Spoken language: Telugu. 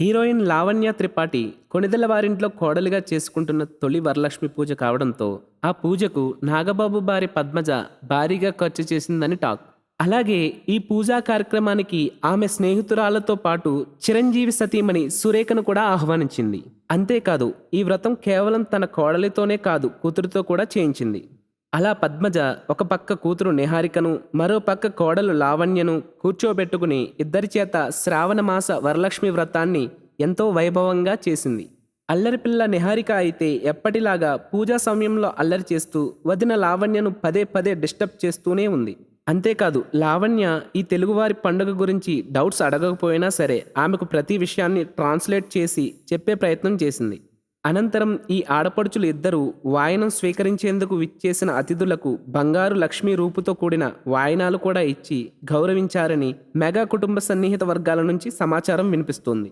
హీరోయిన్ లావణ్య త్రిపాఠి కొణిదెల వారింట్లో కోడలిగా చేసుకుంటున్న తొలి వరలక్ష్మి పూజ కావడంతో ఆ పూజకు నాగబాబు బారి పద్మజ భారీగా ఖర్చు చేసిందని టాక్. అలాగే ఈ పూజా కార్యక్రమానికి ఆమె స్నేహితురాలతో పాటు చిరంజీవి సతీమణి సురేఖను కూడా ఆహ్వానించింది. అంతేకాదు ఈ వ్రతం కేవలం తన కోడలితోనే కాదు కూతురుతో కూడా చేయించింది. అలా పద్మజ ఒక పక్క కూతురు నిహారికను మరో పక్క కోడలు లావణ్యను కూర్చోబెట్టుకుని ఇద్దరి చేత శ్రావణమాస వరలక్ష్మి వ్రతాన్ని ఎంతో వైభవంగా చేసింది. అల్లరిపిల్ల నిహారిక అయితే ఎప్పటిలాగా పూజా సమయంలో అల్లరి చేస్తూ వదిన లావణ్యను పదే పదే డిస్టర్బ్ చేస్తూనే ఉంది. అంతేకాదు లావణ్య ఈ తెలుగువారి పండుగ గురించి డౌట్స్ అడగకపోయినా సరే ఆమెకు ప్రతి విషయాన్ని ట్రాన్స్లేట్ చేసి చెప్పే ప్రయత్నం చేసింది. అనంతరం ఈ ఆడపడుచులు ఇద్దరూ వాయనం స్వీకరించేందుకు విచ్చేసిన అతిథులకు బంగారు లక్ష్మీ రూపుతో కూడిన వాయనాలు కూడా ఇచ్చి గౌరవించారని మెగా కుటుంబ సన్నిహిత వర్గాల నుంచి సమాచారం వినిపిస్తోంది.